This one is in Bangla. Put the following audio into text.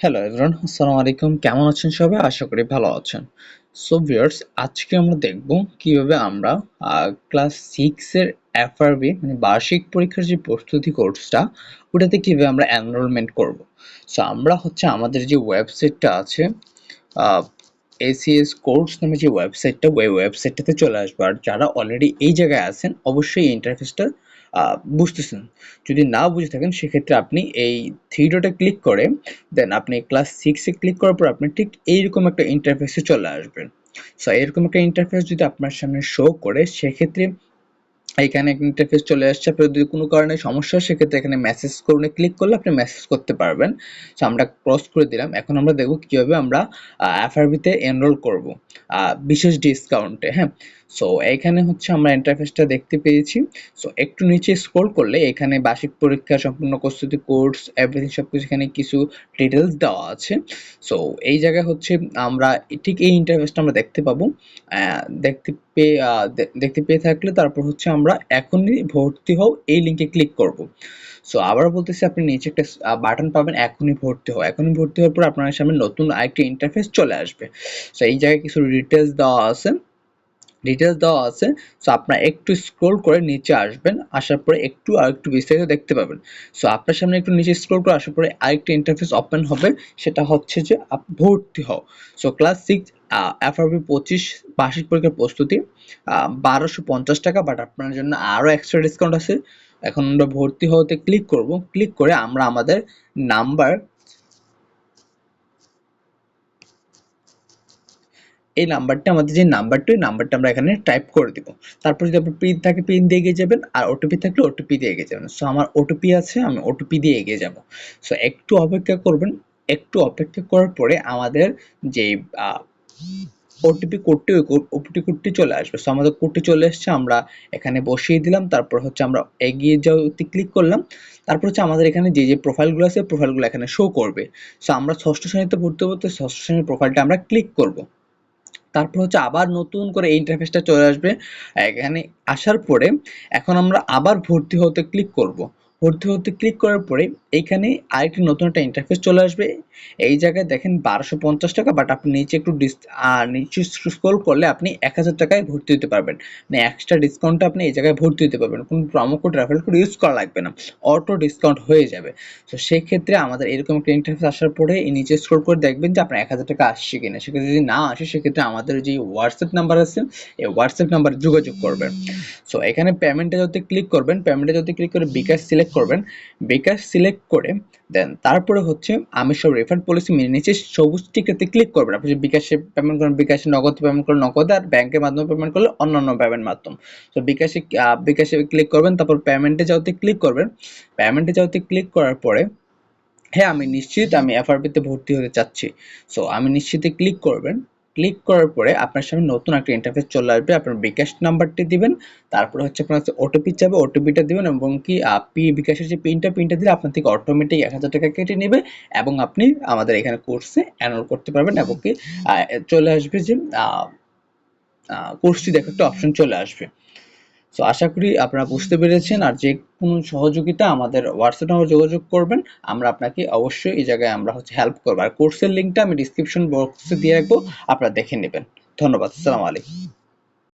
হ্যালো এভরিওয়ান আসসালামু আলাইকুম কেমন আছেন সবাই? আশা করি ভালো আছেন। সো ভিউয়ার্স আজকে আমরা দেখব কীভাবে আমরা ক্লাস সিক্সের এফআরবি মানে বার্ষিক পরীক্ষার যে প্রস্তুতি কোর্সটা ওটাতে কীভাবে আমরা এনরোলমেন্ট করব। সো আমরা হচ্ছে আমাদের যে ওয়েবসাইটটা আছে এসিএস কোর্স নামে যে ওয়েবসাইটটা ওই ওয়েবসাইটটাতে চলে আসবে। আর যারা অলরেডি এই জায়গায় আছেন, অবশ্যই ইন্টারফেসটা বুঝতেছেন। যদি না বুঝে থাকেন, সেক্ষেত্রে আপনি এই থ্রি ডটে ক্লিক করে দেন আপনি ক্লাস সিক্সে ক্লিক করার পর আপনি ঠিক এইরকম একটা ইন্টারফেসে চলে আসবেন। সো এরকম একটা ইন্টারফেস যদি আপনার সামনে শো করে, সেক্ষেত্রে এখানে ইন্টারফেস চলে আসছে। আপনার যদি কোনো কারণে সমস্যা হয়, সেক্ষেত্রে এখানে মেসেজ করুন। ক্লিক করলে আপনি মেসেজ করতে পারবেন। সো আমরা ক্রস করে দিলাম। এখন আমরা দেখব কীভাবে আমরা এফআরবিতে এনরোল করব। বিশেষ ডিসকাউন্টে হ্যাঁ? সো এখানে হচ্ছে আমরা ইন্টারফেসটা দেখতে পেয়েছি। সো একটু নিচে স্ক্রল করলে এখানে বার্ষিক পরীক্ষা, সম্পূর্ণ প্রস্তুতি কোর্স এভরিথিং সব কিছু এখানে কিছু ডিটেলস দেওয়া আছে। সো এই জায়গায় হচ্ছে আমরা, ঠিক এই ইন্টারফেসটা আমরা দেখতে পাবো। দেখতে পেয়ে দেখতে পেয়ে থাকলে তারপর হচ্ছে আমরা এখনই ভর্তি হও, এই লিঙ্কে ক্লিক করব। সো আবার বলতেছি, আপনি নিচে একটা বাটন পাবেন, এখনই ভর্তি হও। এখনই ভর্তি হওয়ার পর আপনার সামনে নতুন আরেকটি ইন্টারফেস চলে আসবে। সো এই জায়গায় কিছু ডিটেলস দেওয়া আছে। ডিটেলস দেওয়া আছে। সো আপনার একটু স্ক্রল করে নিচে আসবেন, আসার পরে একটু আর একটু বিস্তারিত দেখতে পাবেন। সো আপনার সামনে একটু নিচে স্ক্রল করে আসার পরে আরেকটা ইন্টারফেস ওপেন হবে। সেটা হচ্ছে যে ভর্তি হও। সো ক্লাস সিক্স এফআরবি পঁচিশ বার্ষিক পরীক্ষার প্রস্তুতি বারোশো পঞ্চাশ টাকা বাট আপনার জন্য আরও এক্সট্রা ডিসকাউন্ট আছে। এখন আমরা ভর্তি হতে ক্লিক করব। ক্লিক করে আমরা আমাদের নাম্বার এই নাম্বারটা আমাদের যে নাম্বারটা ওই নাম্বারটা আমরা এখানে টাইপ করে দিব। তারপর যদি আপনার পিন থাকে পিন দিয়ে এগিয়ে যাবেন, আর ওটিপি থাকলে ওটিপি দিয়ে এগিয়ে যাবেন। সো আমার ওটিপি আছে, আমি ওটিপি দিয়ে এগিয়ে যাব। সো একটু অপেক্ষা করবেন। একটু অপেক্ষা করার পরে আমাদের যে ওটিপি কোডটি ওটিপি কোডটি চলে আসবে। সো আমাদের কোডটি চলে এসছে, আমরা এখানে বসিয়ে দিলাম, তারপর হচ্ছে আমরা এগিয়ে যাওয়াতে ক্লিক করলাম, তারপর হচ্ছে আমাদের এখানে যে যে প্রোফাইলগুলো আছে প্রোফাইলগুলো এখানে শো করবে। সো আমরা ষষ্ঠ শ্রেণীতে ভর্তি হতে ষষ্ঠ শ্রেণির প্রোফাইলটা আমরা ক্লিক করব। তারপর হচ্ছে আবার নতুন করে এই ইন্টারফেসটা চলে আসবে। এখানে আসার পরে, এখন আমরা আবার ভর্তি হতে ক্লিক করব। ভর্তি হতে ক্লিক করার পরে এইখানে আরেকটি নতুন একটা ইন্টারফেস চলে আসবে। এই জায়গায় দেখেন বারোশো পঞ্চাশ টাকা বাট আপনি নিচে একটু ডিস নিচে স্ক্রল করলে আপনি এক হাজার টাকায় ভর্তি হতে পারবেন। মানে এক্সট্রা ডিসকাউন্টটা আপনি এই জায়গায় ভর্তি হতে পারবেন। কোনো promo code referral code use করা লাগবে না। অটো ডিসকাউন্ট হয়ে যাবে। তো সেক্ষেত্রে আমাদের এরকম একটা ইন্টারফেস আসার পরে এই নিচে স্ক্রল করে দেখবেন যে আপনার এক হাজার টাকা আসছে কিনা। সেক্ষেত্রে যদি না আসে, সেক্ষেত্রে আমাদের যে হোয়াটসঅ্যাপ নাম্বার আছে, এই হোয়াটসঅ্যাপ নাম্বারে যোগাযোগ করবেন। সো এখানে পেমেন্টে যদি ক্লিক করবেন পেমেন্টে যদি ক্লিক করে বিকাশ সিলেক্ট করবেন, বিকাশ সিলেক্ট করে দেন তারপরে হচ্ছে আমি সব রেফার পলিসি মেনে নিচে সবুজ টিকাতে ক্লিক করবেন। আপনি বিকাশে পেমেন্ট করেন, বিকাশে নগদ পেমেন্ট করলে নগদ আর ব্যাংকের মাধ্যমে পেমেন্ট করলে অন্যান্য পেমেন্ট মাধ্যম। তো বিকাশে বিকাশে ক্লিক করবেন, তারপর পেমেন্টে যাওয়াতে ক্লিক করবেন। পেমেন্টে যাওয়াতে ক্লিক করার পরে হ্যাঁ আমি নিশ্চিত আমি এফআরপিতে ভর্তি হতে চাচ্ছি। সো আমি নিশ্চিতে ক্লিক করবেন। ক্লিক করার পরে আপনার সামনে নতুন একটা ইন্টারফেস চলে আসবে, আপনার বিকাশ নাম্বারটি দিবেন, তারপরে হচ্ছে আপনার ওটিপি চাবে ওটিপিটা দিবেন এবং কি পি বিকাশের যে পিনটা পিনটা দিলে আপনার থেকে অটোমেটিক এক হাজার টাকা কেটে নেবে এবং আপনি আমাদের এখানে কোর্সে অ্যানরোল করতে পারবেন এবং কি চলে আসবে যে কোর্সটি দেখো একটা অপশন চলে আসবে। সো আশা করি আপনারা বুঝতে পেরেছেন আর যে কোনো সহযোগিতা আমাদের হোয়াটসঅ্যাপ নাম্বার যোগাযোগ করবেন, আমরা আপনাকে অবশ্যই এই জায়গায় আমরা হচ্ছে হেল্প করব। আর কোর্সের লিঙ্কটা আমি ডিসক্রিপশন বক্সে দিয়ে রাখব, আপনারা দেখে নেবেন। ধন্যবাদ, আসসালামু আলাইকুম।